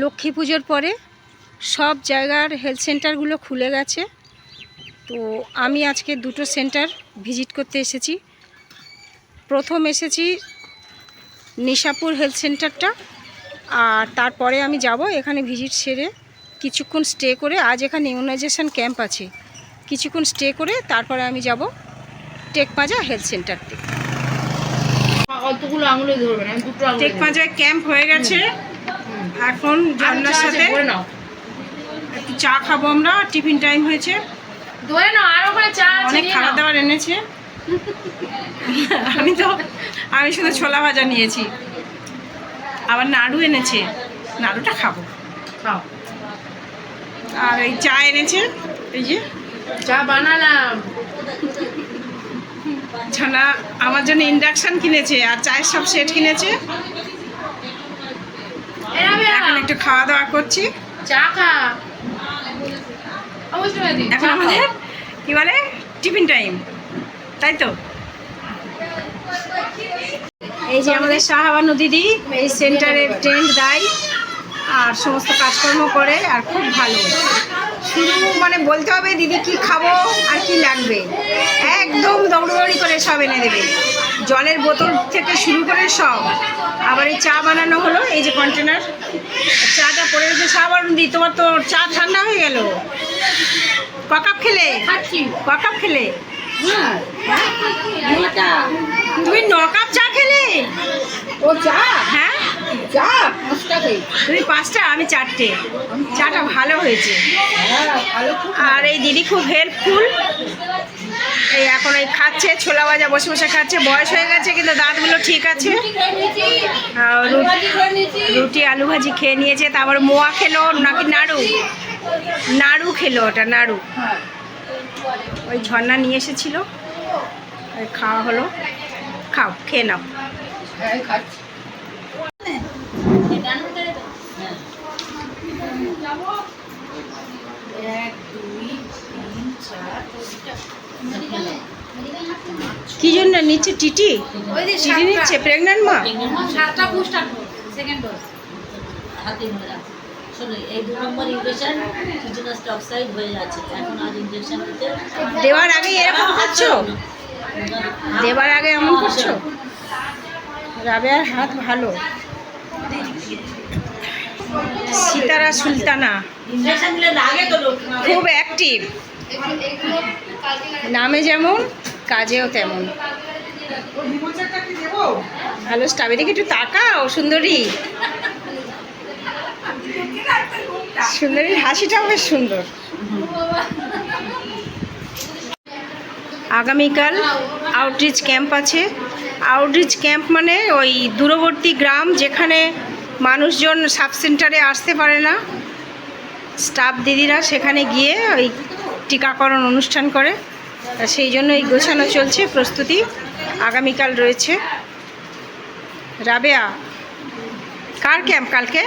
লক্ষ্মী পুজোর পরে সব জায়গার হেলথ সেন্টারগুলো খুলে গেছে। তো আমি আজকে দুটো সেন্টার ভিজিট করতে এসেছি। প্রথম এসেছি নিশাপুর হেলথ সেন্টারটা আর তারপরে আমি যাব এখানে ভিজিট সেরে কিছুক্ষণ স্টে করে আজ এখানে ইমিউনাইজেশন ক্যাম্প আছে। কিছুক্ষণ স্টে করে তারপরে আমি যাব টেকপাজা হেলথ সেন্টারতে অতগুলো আঙুলে ধরবেন দুটো আঙুলে টেকপাজায় ক্যাম্প হয়ে গেছে। এখন জান্নার সাথে একটু চা খাব আমরা টিফিন টাইম হয়েছে। ধরে নাও আর ওখানে চা অনেক খাবার দাবার এনেছে। আমি তো আমি শুধু ছোলা ভাজা নিয়েছি। আবার নাড়ু এনেছে। নাড়ুটা খাব। খাও। আর এই চা এনেছে এই যে। চা বানালাম। ছানা আমার জন্য ইন্ডাকশন কিনেছে আর চায়ের সব সেট কিনেছে। এখন একটু খাওয়া দাওয়া করছি। চা খা। এখন আমাদের কি বলে? Tiffin time. তাই তো? এই যে আমাদের শাহাবানু দিদি এই সেন্টারের টেন্ট দেয়। আর সমস্ত কাজকর্ম করে আর খুব ভালো। শুধু মানে বলতে হবে দিদি কি খাব আর কি লাগবে? একদম দৌড়দৌড়ি করে সব এনে দেবে। জলের বোতল থেকে শুরু করে সব। আবার এই চা বানানো হলো এই যে কন্টেনার চাটা পড়ে রয়েছে শাহাবানু দিদি তোমার তো চা ঠান্ডা হয়ে গেল। ক কাপ খেলে? ক কাপ খেলে? হ্যাঁ। তুমি ন কাপ চা খেলে? ও চা? হ্যাঁ। চা পাঁচটা তুমি পাঁচটা আমি চারটে। চাটা ভালো হয়েছে। হ্যাঁ আর এই দিদি খুব হেল্পফুল এই এখন এই খাচ্ছে ছোলা ভাজা বসে বসে খাচ্ছে। বয়স হয়ে গেছে কিন্তু দাঁতগুলো ঠিক আছে। রুটি আলু ভাজি খেয়ে নিয়েছে। তারপর মোয়া খেলো নাকি নাড়ু? নাড়ু খেলো ওটা নাড়ু। ওই ঝর্ণা নিয়ে এসেছিল। ওই খাওয়া হলো। খাও খেয়ে নাও। হ্যাঁ খাচ্ছি এক দুই তিন চার কি জন্য নিচ্ছে টিটি? টিটি নিচ্ছে প্রেগনেন্ট মা? সাতটা বুস্টার সেকেন্ড ডোজ হাতে। এই দু নম্বর টক্সাইড হয়ে যাচ্ছে। এখন আজ ইঞ্জেকশন দিতে দেওয়ার আগে এরকম করছ? দেবার আগে এমন করছ? রাবেয়ার হাত ভালো। সিতারা সুলতানা। খুব অ্যাক্টিভ নামে যেমন, কাজেও তেমন। ভালো স্টাফ এদিকে একটু তাকাও, সুন্দরী। সুন্দরীর হাসিটাও বেশ সুন্দর। আগামীকাল আউটরিচ ক্যাম্প আছে। আউটরিচ ক্যাম্প মানে ওই দূরবর্তী গ্রাম যেখানে মানুষজন সাব সেন্টারে আসতে পারে না। স্টাফ দিদিরা সেখানে গিয়ে ওই টিকাকরণ অনুষ্ঠান করে। সেই জন্য এই গোছানো চলছে, প্রস্তুতি আগামীকাল রয়েছে। রাবেয়া, কার ক্যাম্প কালকে?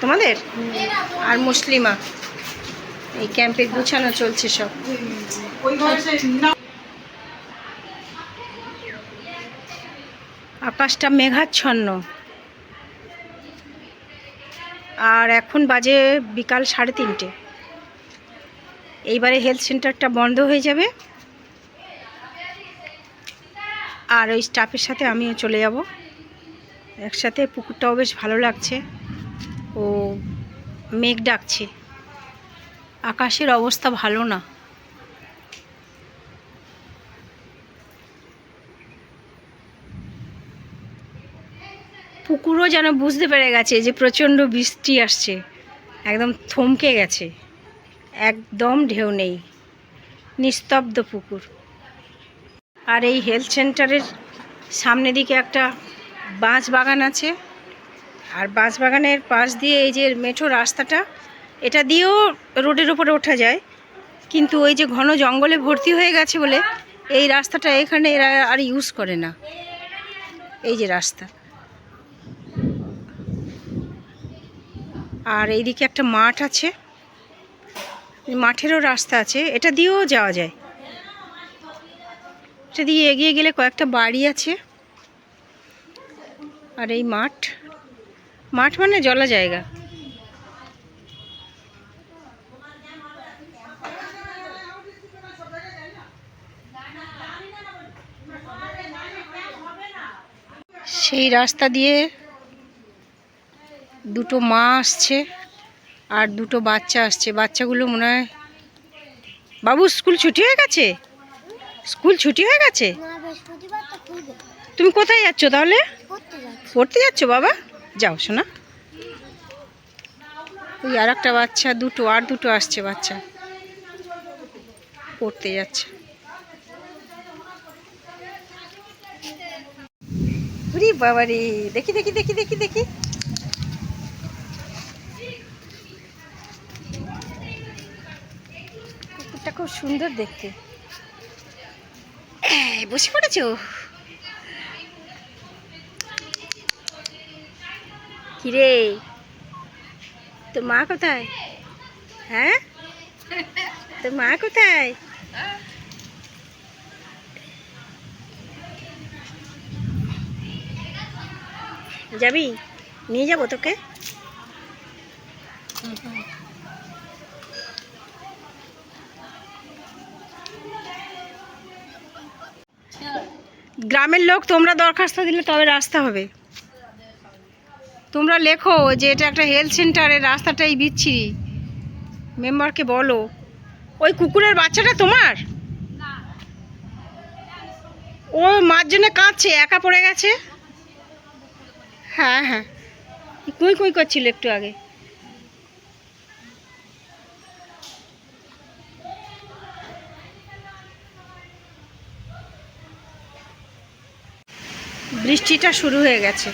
তোমাদের? আর মুসলিমা? এই ক্যাম্পে গুছানো চলছে সব। আকাশটা মেঘাচ্ছন্ন। আর এখন বাজে বিকাল সাড়ে তিনটে। এইবারে হেলথ সেন্টারটা বন্ধ হয়ে যাবে। আর ওই স্টাফের সাথে আমিও চলে যাব। একসাথে পুকুরটাও বেশ ভালো লাগছে। ও মেঘ ডাকছে। আকাশের অবস্থা ভালো না। পুকুরও যেন বুঝতে পেরে গেছে যে প্রচণ্ড বৃষ্টি আসছে। একদম থমকে গেছে। একদম ঢেউ নেই। নিস্তব্ধ পুকুর। আর এই হেলথ সেন্টারের সামনে দিকে একটা বাঁশ বাগান আছে। আর বাঁশ বাগানের পাশ দিয়ে এই যে মেঠো রাস্তাটা, এটা দিয়েও রোডের উপরে ওঠা যায়। কিন্তু ওই যে ঘন জঙ্গলে ভর্তি হয়ে গেছে বলে এই রাস্তাটা এখানে এরা আর ইউজ করে না। এই যে রাস্তা। আর এইদিকে একটা মাঠ আছে। মাঠেরও রাস্তা আছে। এটা দিয়েও যাওয়া যায়। এটা দিয়ে এগিয়ে গেলে কয়েকটা বাড়ি আছে। আর এই মাঠ মাঠ মানে জলা জায়গা। সেই রাস্তা দিয়ে দুটো মা আসছে আর দুটো বাচ্চা আসছে। বাচ্চাগুলো মনে হয় বাবু, স্কুল ছুটি হয়ে গেছে? স্কুল ছুটি হয়ে গেছে? তুমি কোথায় যাচ্ছ তাহলে? পড়তে যাচ্ছি বাবা? যাও, শোনা। ওই আর একটা বাচ্চা, দুটো, আর দুটো আসছে বাচ্চা। পড়তে যাচ্ছে। উরি বাবা রে দেখি দেখি দেখি দেখি দেখি কুকুরটা খুব সুন্দর দেখতে। বসে পড়েছো? কিরে? তোর মা কোথায়? হ্যাঁ? তোর মা কোথায়? যাবি? নিয়ে যাব তোকে? গ্রামের লোক তোমরা দরখাস্ত দিলে তবে রাস্তা হবে। তোমরা লেখো যে এটা একটা হেলথ সেন্টারের রাস্তাটাই বিচ্ছিরি। মেম্বারকে বলো। ওই কুকুরের বাচ্চাটা তোমার? ও মার জন্য কাঁদছে, একা পড়ে গেছে? হ্যাঁ হ্যাঁ। কুই কুই করছিল একটু আগে। বৃষ্টিটা শুরু হয়ে গেছে।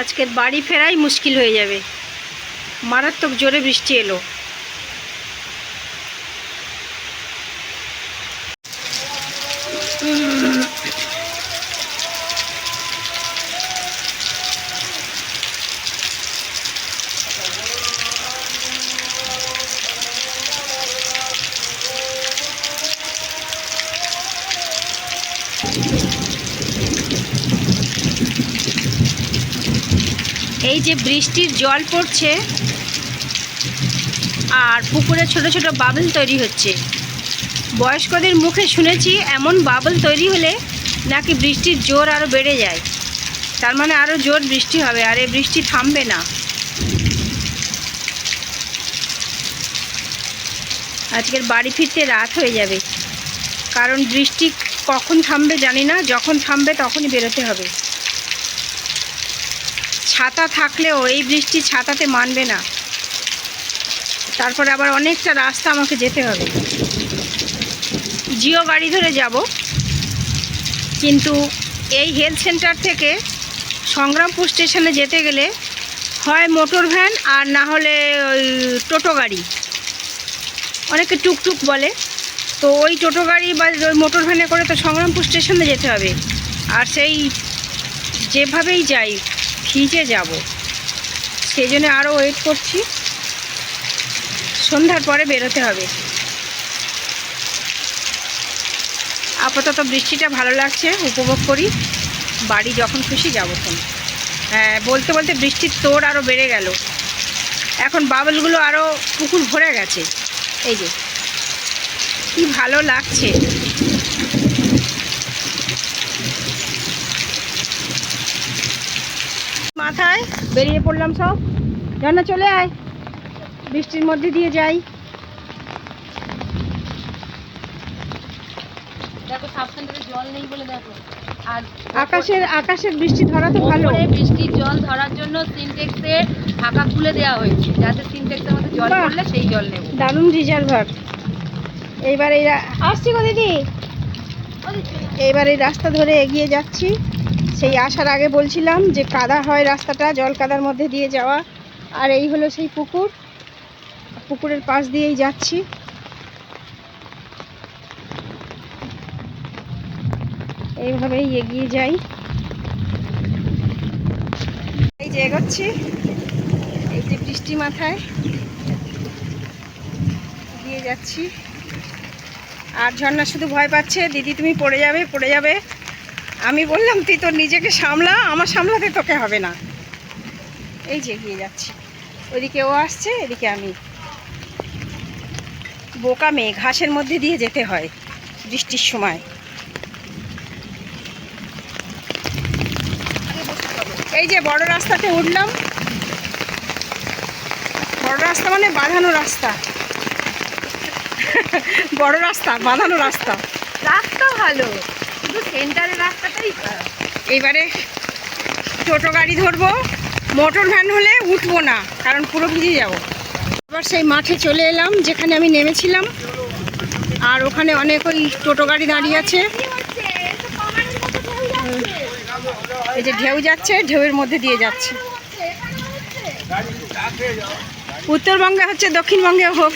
আজকের বাড়ি ফেরাই মুশকিল হয়ে যাবে। মারাত্মক জোরে বৃষ্টি এলো। এই যে বৃষ্টির জল পড়ছে আর পুকুরে ছোট ছোট বাবল তৈরি হচ্ছে। বয়স্কদের মুখে শুনেছি এমন বাবল তৈরি হলে নাকি বৃষ্টির জোর আরও বেড়ে যায়। তার মানে আরও জোর বৃষ্টি হবে আর এই বৃষ্টি থামবে না। আজকের বাড়ি ফিরতে রাত হয়ে যাবে। কারণ বৃষ্টি কখন থামবে জানি না, যখন থামবে তখনই বেরোতে হবে। ছাতা থাকলেও এই বৃষ্টি ছাতাতে মানবে না। তারপরে আবার অনেকটা রাস্তা আমাকে যেতে হবে। জিও গাড়ি ধরে যাব, কিন্তু এই হেলথ সেন্টার থেকে সংগ্রামপুর স্টেশনে যেতে গেলে হয় মোটর ভ্যান আর না হলে ওই টোটো গাড়ি। অনেকে টুকটুক বলে। তো ওই টোটো গাড়ি বা ওই মোটর ভ্যানে করে তো সংগ্রামপুর স্টেশনে যেতে হবে। আর সেই যেভাবেই যাই, ভিজে যাব। সেই জন্য আরও ওয়েট করছি। সন্ধ্যার পরে বেরোতে হবে। আপাতত বৃষ্টিটা ভালো লাগছে, উপভোগ করি। বাড়ি যখন খুশি যাব তখন। হ্যাঁ বলতে বলতে বৃষ্টির তোর আরও বেড়ে গেল। এখন বাবলগুলো আরও পুকুর ভরে গেছে। এই যে। কি ভালো লাগছে। মাথায় বেরিয়ে পড়লাম সব। রান্না চলে আয়। বৃষ্টির মধ্যে দিয়ে যাই। দেখো জল নেই বলে দেখো। আর আকাশের আকাশের বৃষ্টি ধরা তো ভালো। বৃষ্টির জল ধরার জন্য সিনটেক্সে ঢাকা খুলে দেওয়া হয়েছে। যাতে সিনটেক্সের মধ্যে জল। পড়লে সেই জল নেব। দারুণ রিজার্ভার। এইবার এই আসছি গো দিদি। এইবার এই রাস্তা ধরে এগিয়ে যাচ্ছি। সেই আসার আগে বলছিলাম যে কাদা হয় রাস্তাটা জল কাদার মধ্যে দিয়ে যাওয়া। আর এই হলো সেই পুকুর। পুকুরের পাশ দিয়েই যাচ্ছি। এইভাবেই এগিয়ে যাই। এই যে এগোচ্ছি। এই যে বৃষ্টি মাথায়। দিয়ে যাচ্ছি। আর ঝর্ণা শুধু ভয় পাচ্ছে, দিদি, তুমি পড়ে যাবে পড়ে যাবে। আমি বললাম, তুই তোর নিজেকে সামলা, আমার সামলাতে তোকে হবে না। এই যে এগিয়ে যাচ্ছি। ওইদিকে ও আসছে, এদিকে আমি। বোকা মেয়ে, ঘাসের মধ্যে দিয়ে যেতে হয় বৃষ্টির সময়। এই যে বড় রাস্তাতে উঠলাম। বড় রাস্তা মানে বাঁধানো রাস্তা। বড় রাস্তা বাঁধানো রাস্তা। রাস্তা ভালো শুধু সেন্টারের রাস্তাটাই। এইবারে টোটো গাড়ি ধরবো মোটর ভ্যান হলে উঠবো না কারণ পুরো ভিজে যাব। এবার সেই মাঠে চলে এলাম যেখানে আমি নেমেছিলাম আর ওখানে অনেক ওই টোটো গাড়ি দাঁড়িয়ে আছে। এই যে ঢেউ যাচ্ছে ঢেউয়ের মধ্যে দিয়ে যাচ্ছে। উত্তরবঙ্গে হচ্ছে দক্ষিণবঙ্গে হোক।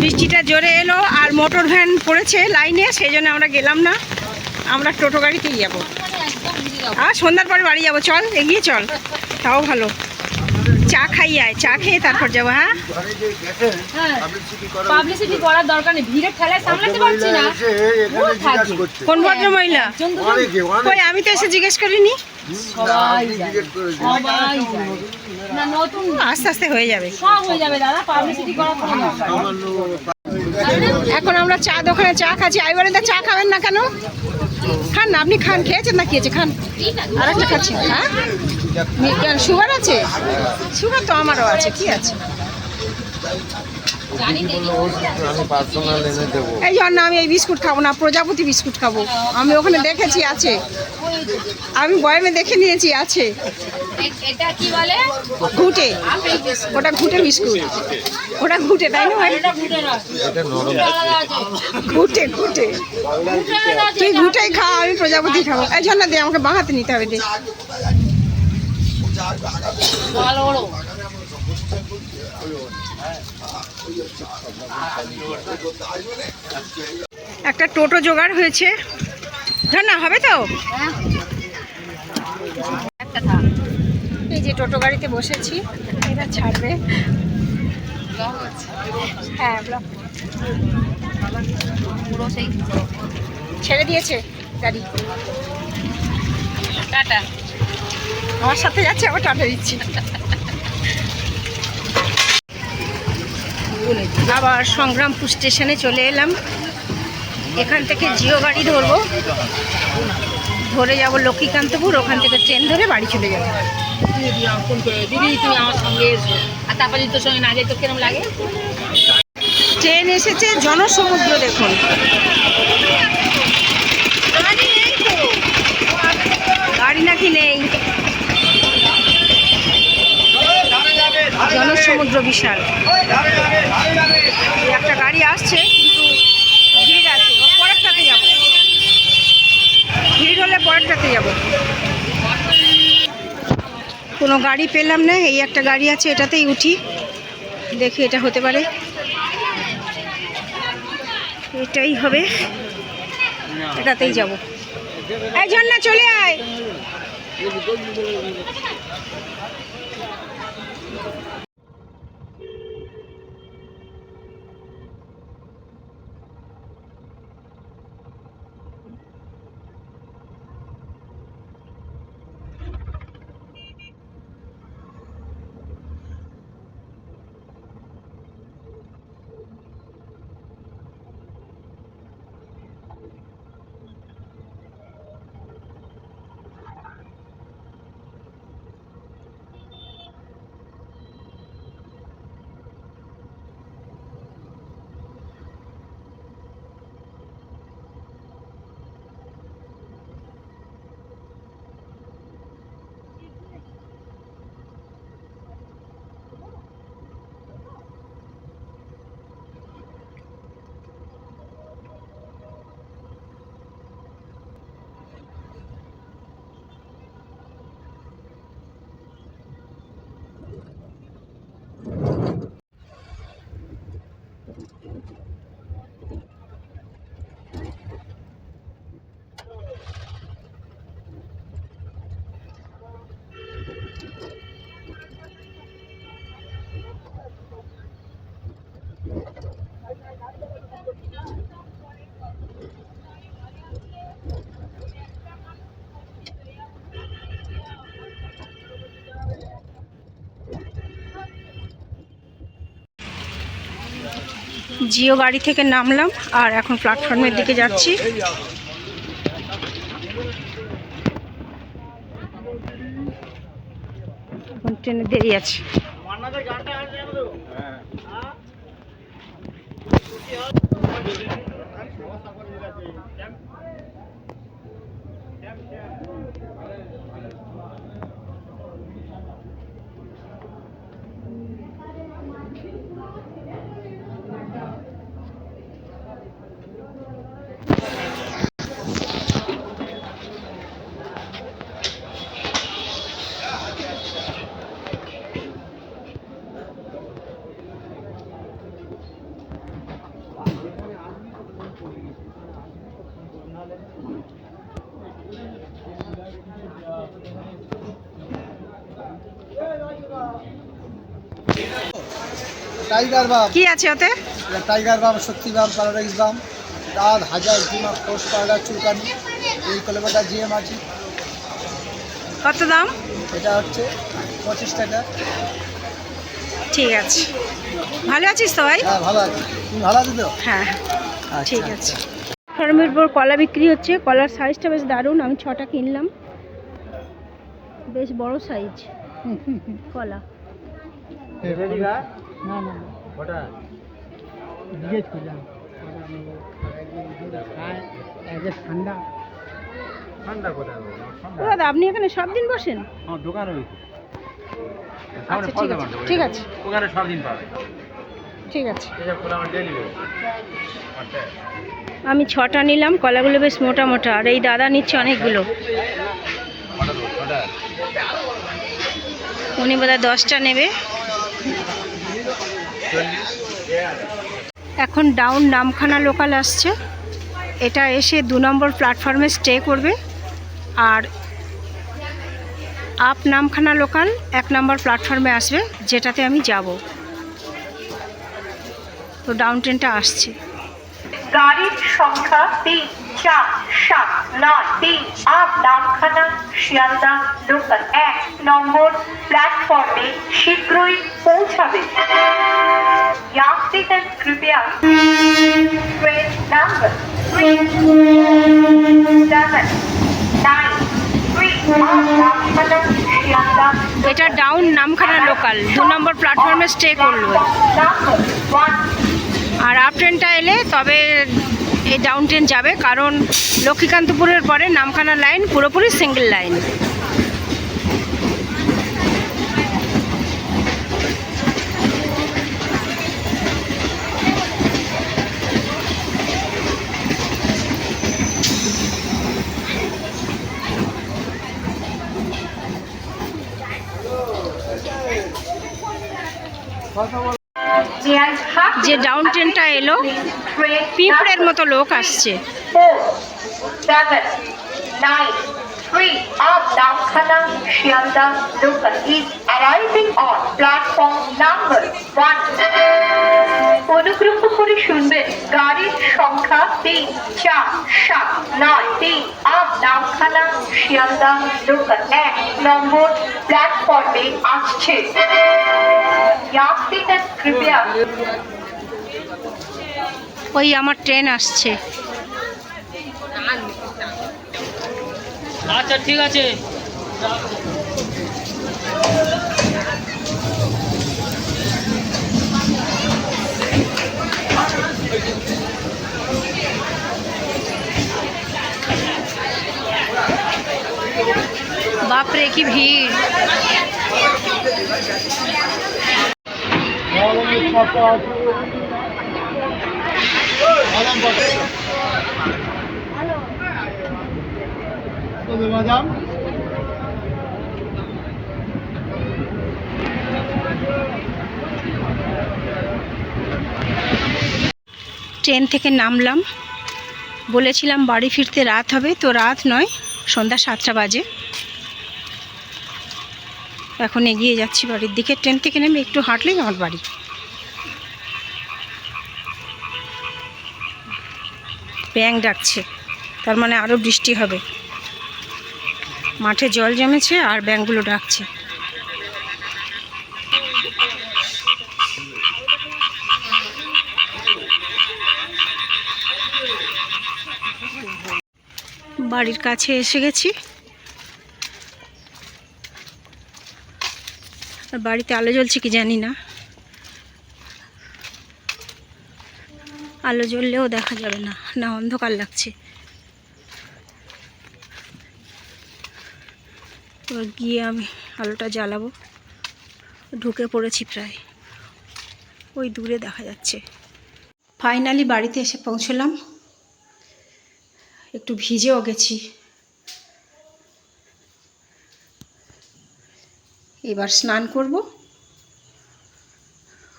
বৃষ্টিটা জোরে এলো আর মোটর ভ্যান পড়েছে লাইনে সেই জন্য আমরা গেলাম না। আমরা টোটো গাড়িতেই যাব। আর সন্ধ্যার পরে বাড়ি যাব। চল এগিয়ে চল। তাও ভালো। চা খাই আয় চা খেয়ে তারপর যাব হ্যাঁ? হ্যাঁ পাবলিসিটি করার দরকার নেই। ভিড়ের ঠেলায় সামলাতে পারছি না। কোন ভদ্র মহিলা কই আমি তো এসে জিজ্ঞেস করিনি। সবাই সবাই না নতুন আস্তে আস্তে হয়ে যাবে। সব হয়ে যাবে দাদা পাবলিসিটি করার কোনো এখন আমরা চা দোকানে চা খাচ্ছি। আই বলেন চা খাবেন না কেন? খান না আপনি খান খেয়েছেন না খেয়েছে খান। আর একটা খাচ্ছি। হ্যাঁ? সুগার আছে? সুগার তো আমারও আছে কি আছে? এই জন্য আমি এই বিস্কুট খাব না প্রজাপতি বিস্কুট খাব। আমি ওখানে দেখেছি আছে। আমি বয়ামে দেখে নিয়েছি আছে। এটা কি বলে? ঘুটে। ওটা ঘুটে বিস্কুট। ওটা ঘুটে তাই না ঘুটে। ঘুটে তুই ঘুটাই খা আমি প্রজাপতি খাব। এই জন্য দে আমাকে বাঁহাতে নিতে হবে দে। একটা টোটো জোগাড় হয়েছে। না হবে তো হ্যাঁ? একটা থাক। এই যে টোটো গাড়িতে বসেছি এটা ছাড়বে। হ্যাঁ ছেড়ে দিয়েছে গাড়ি। টাটা। আমার সাথে যাচ্ছে আবার টাটা দিচ্ছি। আবার সংগ্রামপুর স্টেশনে চলে এলাম। এখান থেকে জিও গাড়ি ধরবো। ধরে যাব লক্ষ্মীকান্তপুর ওখান থেকে ট্রেন ধরে বাড়ি চলে যাব। দিদি তুমি আমার সঙ্গে এসো। আর তারপরে যদি তোর সঙ্গে না যাই তো কিরম লাগে? ট্রেন এসেছে জনসমুদ্র দেখুন। গাড়ি নাকি নেই। জনসমুদ্র বিশাল। একটা গাড়ি আসছে কিন্তু ভিড় আছে ও পরেরটাতে যাব ভিড় হলে পরেরটাতে যাব। কোনো গাড়ি পেলাম না, এই একটা গাড়ি আছে এটাতেই উঠি। দেখি এটা হতে পারে। এটাই হবে। এটাতেই যাব। এই ঝর্ণা, চলে আয়। জিও গাড়ি থেকে নামলাম আর এখন প্ল্যাটফর্মের দিকে যাচ্ছি। এখন ট্রেনে দেরি আছে। টাইগার বাম। কি আছে ওতে? টাইগার বাম শক্তি বাম প্যারাডাইস বাম। দাঁত হাজার ডিমা খোস পাউডার চুলকানি। এই কিলোমিটার জিএম আছে। কত দাম? এটা হচ্ছে পঁচিশ টাকা। ঠিক আছে। ভালো আছিস তো ভাই? হ্যাঁ ভালো আছে। তুমি ভালো আছো তো? হ্যাঁ আচ্ছা, ঠিক আচ্ছা। আছে। ফার্মের পর কলা বিক্রি হচ্ছে। কলার সাইজটা বেশ দারুণ। আমি ছটা কিনলাম। বেশ বড় সাইজ কলা। না না জিজ্ঞেস করলাম। ঠান্ডা। ঠান্ডা কোথায় দাদা আপনি এখানে সব দিন বসেন? আমার দোকান আচ্ছা ঠিক আছে ঠিক আছে। ওখানে সব দিন পাবে। ঠিক আছে। এটা পুরো আমার ডেলিভারি আমি ছটা নিলাম কলাগুলো বেশ মোটা মোটা আর এই দাদা নিচ্ছে অনেকগুলো। উনি বোধহয় দশটা নেবে। এখন ডাউন নামখানা লোকাল আসছে। এটা এসে দু নম্বর প্ল্যাটফর্মে স্টে করবে। আর আপ নামখানা লোকাল এক নম্বর প্ল্যাটফর্মে আসবে, যেটাতে আমি যাব। তো ডাউন ট্রেনটা আসছে। গাড়ির সংখ্যা তিন। চার সাত নয় তিন আট নামখানা শিয়ালদা লোকাল এক নম্বর প্ল্যাটফর্মে শীঘ্রই পৌঁছাবে यात्रीगण कृपया train number three seven nine three आठ नामखाना शियालदा এটা ডাউন নামখানা লোকাল দু নম্বর প্ল্যাটফর্মে স্টে করলো নাম্বার ওয়ান আর আপ ট্রেনটা এলে তবে এই ডাউন ট্রেন যাবে কারণ লক্ষ্মীকান্তপুরের পরে নামখানা লাইন পুরোপুরি সিঙ্গেল লাইন have যে ডাউন ট্রেনটা এলো train পিঁপড়ের number মতো লোক আসছে four, seven, nine, three of Damkhana Shialda local is arriving on platform number one. অনুগ্রহ করে শুনবেন গাড়ির সংখ্যা তিন চার সাত নয় তিন আপ নামখানা শিয়ালদা লোকাল এক নম্বর প্ল্যাটফর্মে আসছে यात्रीगण कृपया ওই আমার ট্রেন আসছে। আচ্ছা ঠিক আছে। বাপরে কি ভিড়। ট্রেন থেকে নামলাম। বলেছিলাম বাড়ি ফিরতে রাত হবে, তো রাত নয়, সন্ধ্যা সাতটা বাজে। এখন এগিয়ে যাচ্ছি বাড়ির দিকে। ট্রেন থেকে নেমে একটু হাঁটলেই আমার বাড়ি। ব্যাং ডাকছে। তার মানে আরও বৃষ্টি হবে। মাঠে জল জমেছে আর ব্যাংগুলো ডাকছে। বাড়ির কাছে এসে গেছি। আর বাড়িতে আলো জ্বলছে কি জানি না। আলো জ্বললেও দেখা যাবে না। না, অন্ধকার লাগছে। এবার গিয়ে আমি আলোটা জ্বালাবো। ঢুকে পড়েছি প্রায়। ওই দূরে দেখা যাচ্ছে। ফাইনালি বাড়িতে এসে পৌঁছলাম। একটু ভিজেও গেছি। এবার স্নান করব।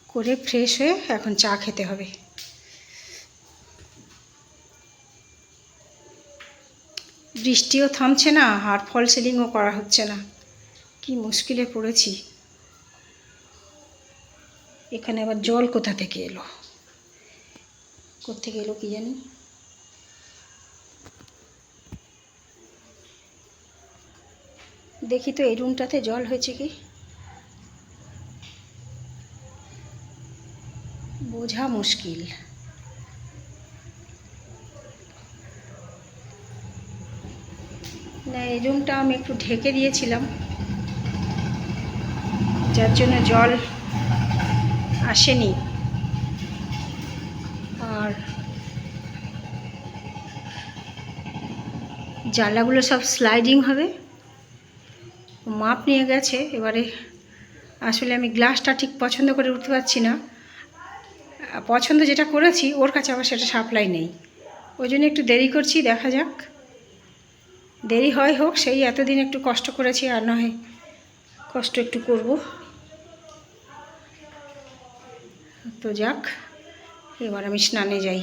করে ফ্রেশ হয়ে এখন চা খেতে হবে। বৃষ্টিও থামছে না, আর ফল সেলিংও করা হচ্ছে না। কি মুশকিলে পড়েছি। এখানে আবার জল কোথা থেকে এলো? কোথেকে এলো কি জানি? দেখি তো এই রুমটাতে জল হয়েছে কি? বোঝা মুশকিল। এই রুমটা আমি একটু ঢেকে দিয়েছিলাম। যার জন্য জল আসেনি। আর জানলাগুলো সব স্লাইডিং হবে। মাপ নিয়ে গেছে, এবারে আসলে আমি গ্লাসটা ঠিক পছন্দ করে উঠতে পারছি না। পছন্দ যেটা করেছি, ওর কাছে আবার সেটা সাপ্লাই নেই। ওই জন্য একটু দেরি করছি, দেখা যাক। দেরি হয় হোক, সেই এতদিন একটু কষ্ট করেছি আর নয় কষ্ট একটু করব। তো যাক, এবার আমি স্নানে যাই।